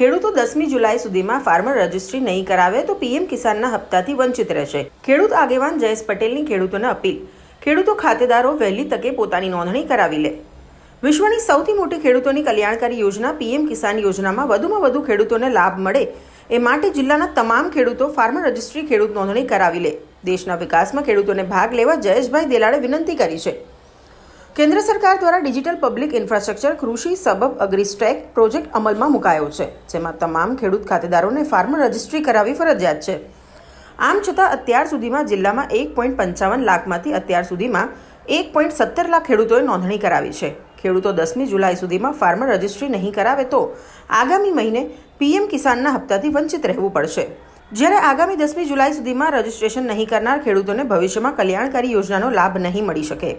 ખેડૂતો દસમી જુલાઈ સુધીમાં ફાર્મર રજિસ્ટ્રી નહીં કરાવે તો પીએમ કિસાનના હપ્તાથી વંચિત રહેશે. ખેડૂત આગેવાન જયેશ પટેલની ખેડૂતોને અપીલ. ખેડૂતો ખાતેદારો વહેલી તકે પોતાની નોંધણી કરાવી લે. વિશ્વની સૌથી મોટી ખેડૂતોની કલ્યાણકારી યોજના પીએમ કિસાન યોજનામાં વધુમાં વધુ ખેડૂતોને લાભ મળે એ માટે જિલ્લાના તમામ ખેડૂતો ફાર્મર રજિસ્ટ્રી ખેડૂત નોંધણી કરાવી લે. દેશના વિકાસમાં ખેડૂતોને ભાગ લેવા જયેશભાઈ દેલાડે વિનંતી કરી છે. કેન્દ્ર સરકાર દ્વારા ડિજિટલ પબ્લિક ઇન્ફ્રાસ્ટ્રક્ચર, કૃષિ, સબબ અગ્રીસ્ટેક પ્રોજેક્ટ અમલમાં મુકાયો છે, જેમાં તમામ ખેડૂત ખાતેદારોને ફાર્મર રજિસ્ટ્રી કરાવવી ફરજિયાત છે. આમ છતાં અત્યાર સુધીમાં જિલ્લામાં એક પોઈન્ટ પંચાવન લાખમાંથી અત્યાર સુધીમાં એક પોઈન્ટ સત્તર લાખ ખેડૂતોએ નોંધણી કરાવી છે. ખેડૂતો દસમી જુલાઈ સુધીમાં ફાર્મર રજિસ્ટ્રી નહીં કરાવે તો આગામી મહિને પીએમ કિસાનના હપ્તાથી વંચિત રહેવું પડશે. જ્યારે આગામી દસમી જુલાઈ સુધીમાં રજિસ્ટ્રેશન નહીં કરનાર ખેડૂતોને ભવિષ્યમાં કલ્યાણકારી યોજનાનો લાભ નહીં મળી શકે.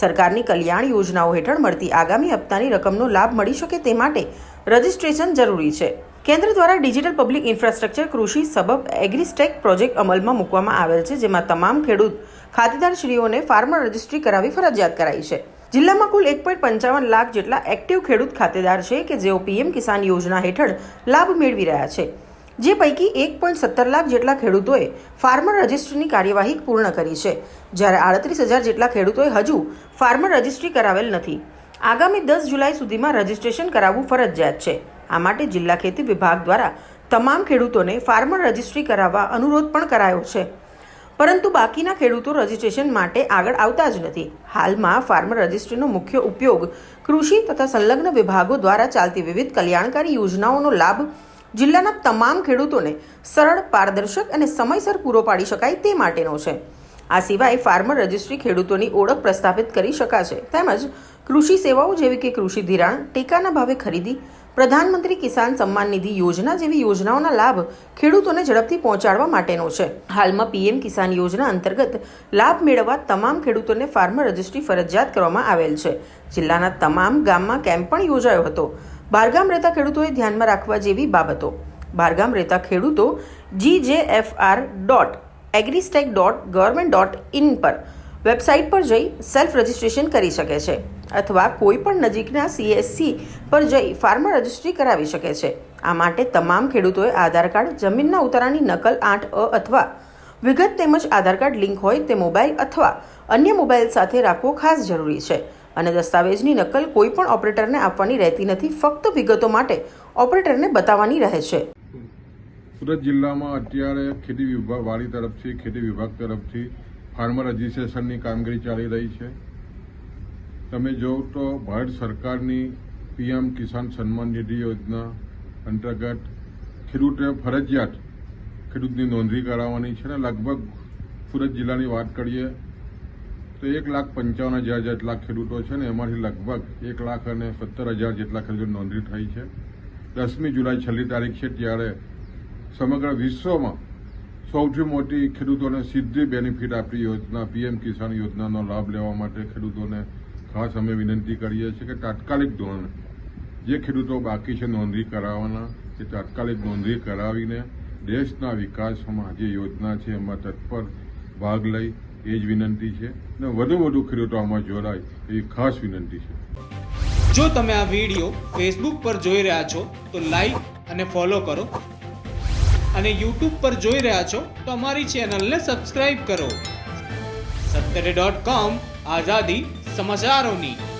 સરકારની કલ્યાણ યોજનાઓ હેઠળ મળતી આગામી હપ્તાની રકમનો લાભ મળી શકે તે માટે રજિસ્ટ્રેશન જરૂરી છે. કેન્દ્ર દ્વારા ડિજિટલ પબ્લિક ઇન્ફ્રાસ્ટ્રક્ચર કૃષિ સબબ એગ્રીસ્ટેક પ્રોજેક્ટ અમલમાં મૂકવામાં આવેલ છે, જેમાં તમામ ખેડૂત, ખાતેદારશ્રીઓને ફાર્મર રજિસ્ટ્રી કરાવી ફરજિયાત કરાઈ છે. જિલ્લામાં કુલ એક પોઈન્ટ પંચાવન લાખ જેટલા એક્ટિવ ખેડૂત ખાતેદાર છે કે જેઓ પીએમ કિસાન યોજના હેઠળ લાભ મેળવી રહ્યા છે. જે પૈકી એક પોઈન્ટ સત્તર લાખ જેટલા ખેડૂતોએ ફાર્મર રજિસ્ટ્રીની કાર્યવાહી પૂર્ણ કરી છે. જ્યારે આડત્રીસ હજાર જેટલા ખેડૂતોએ હજુ ફાર્મર રજિસ્ટ્રી કરાવેલ નથી. આગામી દસ જુલાઈ સુધીમાં રજિસ્ટ્રેશન કરાવવું ફરજિયાત છે. આ માટે જિલ્લા ખેતી વિભાગ દ્વારા તમામ ખેડૂતોને ફાર્મર રજિસ્ટ્રી કરાવવા અનુરોધ પણ કરાયો છે. પરંતુ બાકીના ખેડૂતો રજિસ્ટ્રેશન માટે આગળ આવતા જ નથી. હાલમાં ફાર્મર રજિસ્ટ્રીનો મુખ્ય ઉપયોગ કૃષિ તથા સંલગ્ન વિભાગો દ્વારા ચાલતી વિવિધ કલ્યાણકારી યોજનાઓનો લાભ જિલ્લાના તમામ ખેડૂતોને સરળ, પારદર્શક અને સમયસર પૂરો પાડી શકાય તે માટેનો છે. આ સિવાય ફાર્મર રજિસ્ટ્રી ખેડૂતોની ઓળખ પ્રસ્થાપિત કરી શકાશે. તેમજ કૃષિ સેવાઓ જેવી કે કૃષિ ધિરાણ, ટેકાના ભાવે ખરીદી, પ્રધાનમંત્રી કિસાન સન્માન નિધિ યોજના જેવી યોજનાઓના લાભ ખેડૂતોને ઝડપથી પહોંચાડવા માટેનો છે. હાલમાં પીએમ કિસાન યોજના અંતર્ગત લાભ મેળવવા તમામ ખેડૂતોને ફાર્મર રજિસ્ટ્રી ફરજિયાત કરવામાં આવેલ છે. જિલ્લાના તમામ ગામમાં કેમ્પ પણ યોજાયો હતો. બહારગામ રહેતા ખેડૂતોએ ધ્યાનમાં રાખવા જેવી બાબતો. બહારગામ રહેતા ખેડૂતો G J F R dot agristack dot government dot in પર વેબસાઇટ પર જઈ સેલ્ફ રજિસ્ટ્રેશન કરી શકે છે અથવા કોઈ પણ નજીકના સીએસસી પર જઈ ફાર્મર રજિસ્ટ્રી કરાવી શકે છે. આ માટે તમામ ખેડૂતોએ આધાર કાર્ડ, જમીનના ઉતારાની નકલ આઠ અ અથવા વિગત તેમજ આધાર કાર્ડ લિંક હોય તે મોબાઈલ અથવા અન્ય મોબાઈલ સાથે રાખવો ખાસ જરૂરી છે. અને દસ્તાવેજની નકલ કોઈ પણ ઓપરેટરને આપવાની રહેતી નથી, ફક્ત વિગતો માટે ઓપરેટરને બતાવવાની રહે છે. સુરત જિલ્લામાં અત્યારે ખેતી વિભાગ વાડી તરફથી, ખેતી વિભાગ તરફથી ફાર્મર રજિસ્ટ્રેશનની કામગીરી ચાલી રહી છે. તમે જો તો ભારત સરકારની પીએમ કિસાન સન્માન નિધિ યોજના અંતર્ગત ખેડૂતે ફરજિયાત ખેડૂતની નોંધણી કરાવવાની છે અને લગભગ સુરત જિલ્લાની વાત કરીએ તો એક લાખ પંચાવન હજાર જેટલા ખેડૂતો છે ને એમાંથી લગભગ એક લાખ અને સત્તર હજાર જેટલા ખેડૂતો નોંધણી થઈ છે. દસમી જુલાઈ છેલ્લી તારીખ છે ત્યારે સમગ્ર વિશ્વમાં સૌથી મોટી ખેડૂતોને સીધી બેનિફિટ આપતી યોજના પીએમ કિસાન યોજનાનો લાભ લેવા માટે ખેડૂતોને ખાસ અમે વિનંતી કરીએ છીએ કે તાત્કાલિક ધોરણે જે ખેડૂતો બાકી છે નોંધણી કરાવવાના, એ તાત્કાલિક નોંધણી કરાવીને દેશના વિકાસમાં જે યોજના છે એમાં તત્પર ભાગ લઈ એ જ વિનંતી છે. અને વધુ વધુ ખેડૂતો આમાં જોડાય એ ખાસ વિનંતી છે. જો તમે આ વીડિયો ફેસબુક પર જોઈ રહ્યા છો, તો લાઈક અને ફોલો કરો. અને યુટ્યુબ પર જોઈ રહ્યા છો, તો અમારી ચેનલને સબસ્ક્રાઇબ કરો. સત્તરે ડોટ કોમ આઝાદી સમાચારોની.